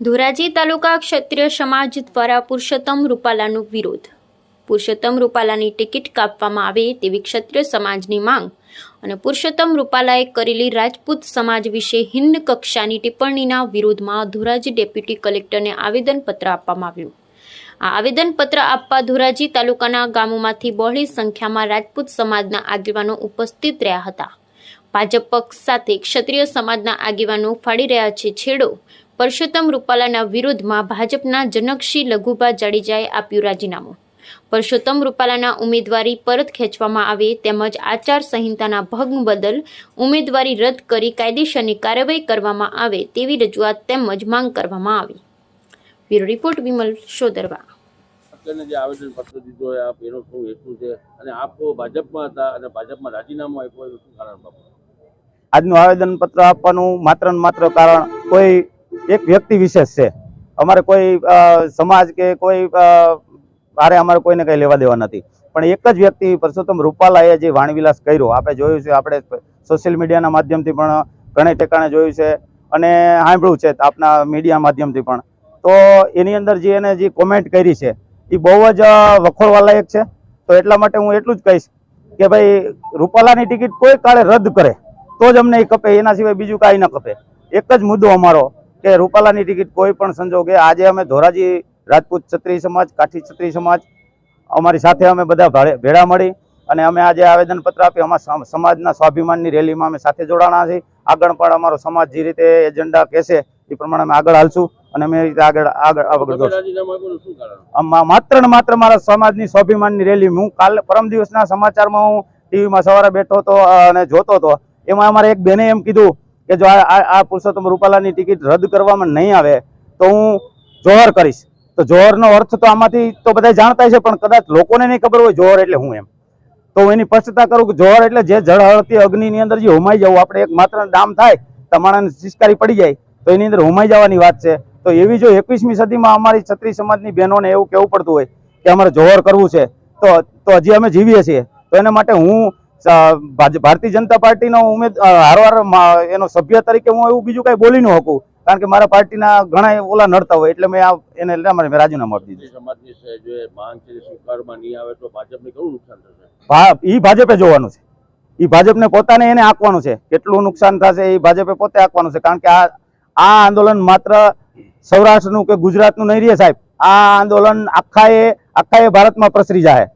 ધોરાજી તાલુકા ક્ષત્રિય સમાજ દ્વારા પુરુષોત્તમ રૂપાલાનો વિરોધ. પુરુષોત્તમ રૂપાલાની ટિકિટ કાપવામાં આવે તેવી ક્ષત્રિય સમાજની માંગ અને પુરુષોત્તમ રૂપાલાએ કરેલી રાજપૂત સમાજ વિશે હિન્દ કક્ષાની ટિપ્પણીના વિરોધમાં ધોરાજી ડેપ્યુટી કલેક્ટરને આવેદનપત્ર આપવામાં આવ્યું. આ આવેદનપત્ર આપવા ધોરાજી તાલુકાના ગામોમાંથી બહોળી સંખ્યામાં રાજપૂત સમાજના આગેવાનો ઉપસ્થિત રહ્યા હતા. ભાજપ પક્ષ સાથે ક્ષત્રિય સમાજના આગેવાનો ફાડી રહ્યા છે છેડો. પરસોત્તમ રૂપાલાના વિરોધમાં ભાજપના જનકસિંહ લઘુભા જાડેજાએ આપ્યું રાજીનામું. પરસોત્તમ રૂપાલાના ઉમેદવારી પરત ખેંચવામાં આવે તેમજ આચાર સંહિતાના ભંગ બદલ ઉમેદવારી રદ કરી કાયદેસરની કાર્યવાહી કરવામાં આવે તેવી રજૂઆત તેમજ માંગ કરવામાં આવી. બ્યુરો રિપોર્ટ વિમલ શોદરવા જે આવેદન પત્ર દીધો હોય આપ એનો શું હેતુ છે? અને આપ ભાજપમાં હતા અને ભાજપમાં રાજીનામું આપ્યું એનું શું કારણ બાપુ આજનું આવેદન પત્ર આપવાનું માત્ર ને માત્ર કારણ કોઈ એક વ્યક્તિ વિશેષ છે. અમારે કોઈ સમાજ કે કોઈ મારે અમારે કોઈને કંઈ લેવા દેવા નથી. પણ એક જ વ્યક્તિ પરસોત્તમ રૂપાલાએ જે વાણવિલાસ કર્યો, આપણે જોયું છે, આપણે સોશિયલ મીડિયાના માધ્યમથી પણ ઘણે ટેકાણે જોયું છે અને સાંભળ્યું છે આપના મીડિયા માધ્યમથી પણ. તો એની અંદર જે એને જે કોમેન્ટ કરી છે, એ બહુ જ વખોળવાલાયક છે. તો એટલા માટે હું એટલું જ કહીશ કે ભાઈ, રૂપાલાની ટિકિટ કોઈ કાળે રદ કરે, તો જ અમને એ કપે, એના સિવાય બીજું કાંઈ ન કપે. એક જ મુદ્દો અમારો કે રૂપાલાની ટિકિટ કોઈ પણ સંજોગે. આજે અમે ધોરાજી રાજપૂત ક્ષત્રિય સમાજ કાઠી ક્ષત્રિય સમાજ અમારી સાથે અમે બધા ભેળા મળી અને અમે આજે આવેદનપત્ર આપી અમારા સમાજના સ્વાભિમાનની રેલીમાં અમે સાથે જોડાણા છીએ. આગળ પણ અમારો સમાજ જે રીતે એજન્ડા કહેશે એ પ્રમાણે અમે આગળ હાલશું અને અમે એ રીતે આગળ આગળ આગળ માત્ર ને માત્ર મારા સમાજની સ્વાભિમાનની રેલી. હું કાલે પરમ દિવસના સમાચારમાં હું ટીવીમાં સવારે બેઠો હતો અને જોતો હતો. એમાં અમારે એક બેને એમ કીધું કે જો આ આ- પુરુષોત્તમ રૂપાલાની ટિકિટ રદ કરવામાં નહીં આવે, તો હું જોહર કરીશ. તો જોહરનો અર્થ તો આમાંથી તો બધા જાણતા છે પણ કદાચ લોકોને નહીં ખબર હોય જોહર એટલે હું એમ. તો હું એની સ્પષ્ટતા કરું કે જોહર એટલે જે જળ, હળતી અગ્નિની અંદર જે હોમાઈ જવું, આપણે એક માત્ર ડામ થાય, તમારાને શિષ્કારી પડી જાય, તો એની અંદર હોમાઈ જવાની વાત છે. તો એવી જો એકવીસમી સદીમાં અમારી છત્રી સમાજની બહેનોને એવું કહેવું પડતું હોય કે અમારે જોહર કરવું છે, તો તો હજી અમે જીવીએ છીએ. તો એના માટે હું ભારતીય જનતા પાર્ટીનો ઉમેદ હારવાર એનો સભ્ય તરીકે હું એવું બીજું કાંઈ બોલી ન શકું. કારણ કે મારા પાર્ટીના ઘણા ઓલા નડતા હોય એટલે મેં આ એને મેં રાજીનામું આપી દીધું. એ ભાજપે જોવાનું છે. ઈ ભાજપને પોતાને એને આંકવાનું છે. કેટલું નુકસાન થશે એ ભાજપે પોતે આંકવાનું છે. કારણ કે આ આ આંદોલન માત્ર સૌરાષ્ટ્રનું કે ગુજરાતનું નહીં રહે સાહેબ. આ આંદોલન આખાએ આખાએ ભારતમાં પ્રસરી જાય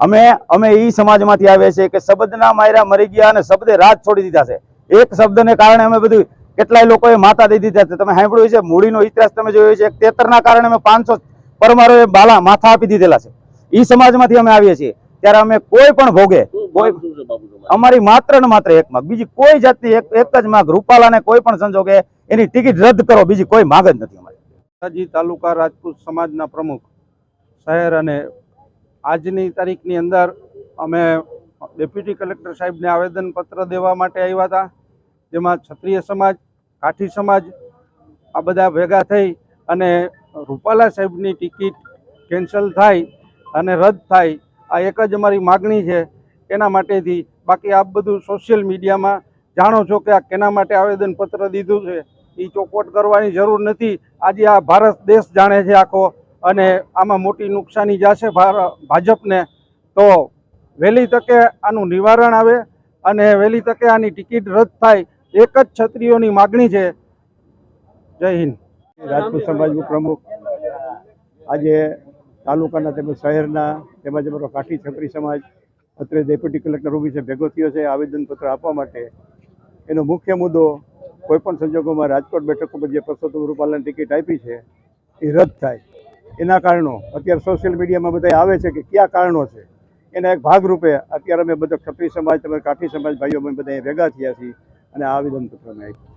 અમે અમે એ સમાજમાંથી આવ્યા છીએ કે શબ્દના માયરા મરી ગયા અને શબ્દે રાજ છોડી દીધા છે. એક શબ્દને કારણે અમે બધું કેટલાય લોકોએ માતા દઈ દીધા છે. તમે સાંભળ્યું છે મૂડીનો ઇતિહાસ તમે જોયો છે. તેતરના કારણે અમે પાંચસો પરમારોએ બાલા માથા આપી દીધેલા છે. એ સમાજમાંથી અમે આવીએ છીએ. ત્યારે અમે કોઈ પણ ભોગે કોઈ અમારી માત્ર ને માત્ર એક માંગ. બીજી કોઈ જાતની એક એક જ માંગ. રૂપાલાને કોઈ પણ સંજોગે એની ટિકિટ રદ કરો. બીજી કોઈ માંગ જ નથી અમારી. તાલુકા રાજપૂત સમાજના પ્રમુખ શહેર અને આજની તારીખની અંદર અમે ડેપ્યુટી કલેક્ટર સાહેબને આવેદનપત્ર દેવા માટે આવ્યા હતા, જેમાં ક્ષત્રિય સમાજ, કાઠી સમાજ આ બધા ભેગા થઈ અને રૂપાલા સાહેબની ટિકિટ કેન્સલ થાય અને રદ થાય. આ એક જ અમારી માગણી છે એના માટેથી. બાકી આપ બધું સોશિયલ મીડિયામાં જાણો છો કે આ કેના માટે આવેદનપત્ર દીધું છે. એ ચોખવટ કરવાની જરૂર નથી. આજે આ ભારત દેશ જાણે છે આખો. અને આમાં મોટી નુકસાની જશે ભાજપને, તો વહેલી તકે આનું નિવારણ આવે અને વહેલી તકે આની ટિકિટ રદ થાય. એક જ છત્રીઓની માગણી છે. જય હિન્દ. રાજપૂત સમાજનું પ્રમુખ આજે તાલુકાના તેમજ શહેરના તેમજ અમારો કાઠી છત્રી સમાજ, અત્રે ડેપ્યુટી કલેક્ટર ઓફિસે ભેગો થયો છે, આવેદનપત્ર આપવા માટે. એનો મુખ્ય મુદ્દો કોઈપણ સંજોગોમાં રાજકોટ બેઠક ઉપર જે પરસોત્તમ રૂપાલાની ટિકિટ આપી છે, એ રદ થાય. એના કારણો અત્યારે સોશિયલ મીડિયામાં બધા આવે છે કે કયા કારણો છે? એના એક ભાગરૂપે અત્યારે અમે બધા ક્ષત્રિય સમાજ તમે કાઠી સમાજ ભાઈઓ અમે બધા ભેગા થયા છીએ અને આ આવેદનપત્ર અમે આપ્યું.